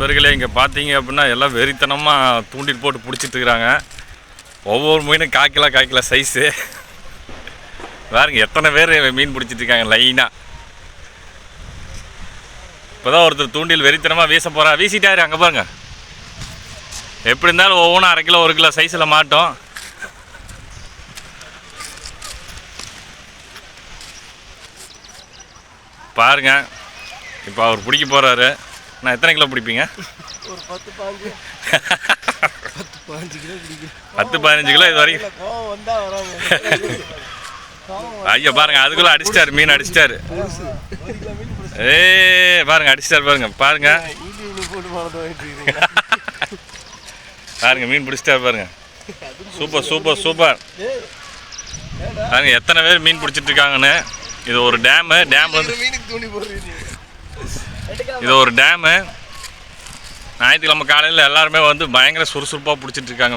நண்பர்களே இங்கே பார்த்தீங்க அப்படின்னா எல்லாம் வெறித்தனமாக தூண்டில் போட்டு பிடிச்சிட்டு இருக்கிறாங்க ஒவ்வொரு மீனும் காய்க்கலா காய்க்கலா சைஸு பாருங்க எத்தனை பேர் மீன் பிடிச்சிட்ருக்காங்க லைனாக லைனாக இப்போதான் ஒருத்தர் தூண்டில் வெறித்தனமாக வீச போகிறா வீசிட்டாரு அங்கே பாருங்க. எப்படி இருந்தாலும் ஒவ்வொன்றும் அரை கிலோ ஒரு கிலோ சைஸில் மாட்டோம். பாருங்க இப்போ அவர் பிடிக்க போகிறாரு நான் எத்தனை கிலோ பிடிப்பீங்க? ஒரு பத்து பாஞ்சு. பத்து பாஞ்சு கிலோ பிடிக்கும் பத்து பதினஞ்சு கிலோ இது வரைக்கும். கோவம் வந்தா வராங்க ஐயா பாருங்க அதுக்குள்ள அடிச்சிட்டாரு மீன் அடிச்சிட்டாரு. ஏ பாருங்க அடிச்சிட்டாரு பாருங்க பாருங்க. பாருங்க மீன் பிடிச்சிட்டாரு பாருங்க. Super super super. பாருங்க எத்தனை பேர் மீன் பிடிச்சிட்டு இருக்காங்கன்னு. இது ஒரு டேமு மீனுக்கு தூண்டி போடுறீங்க? இது ஒரு டேமு. ஞாயிற்றுக்கிழமை காலையில் எல்லாருமே வந்து பயங்கர சுறுசுறுப்பாக பிடிச்சிட்டு இருக்காங்க.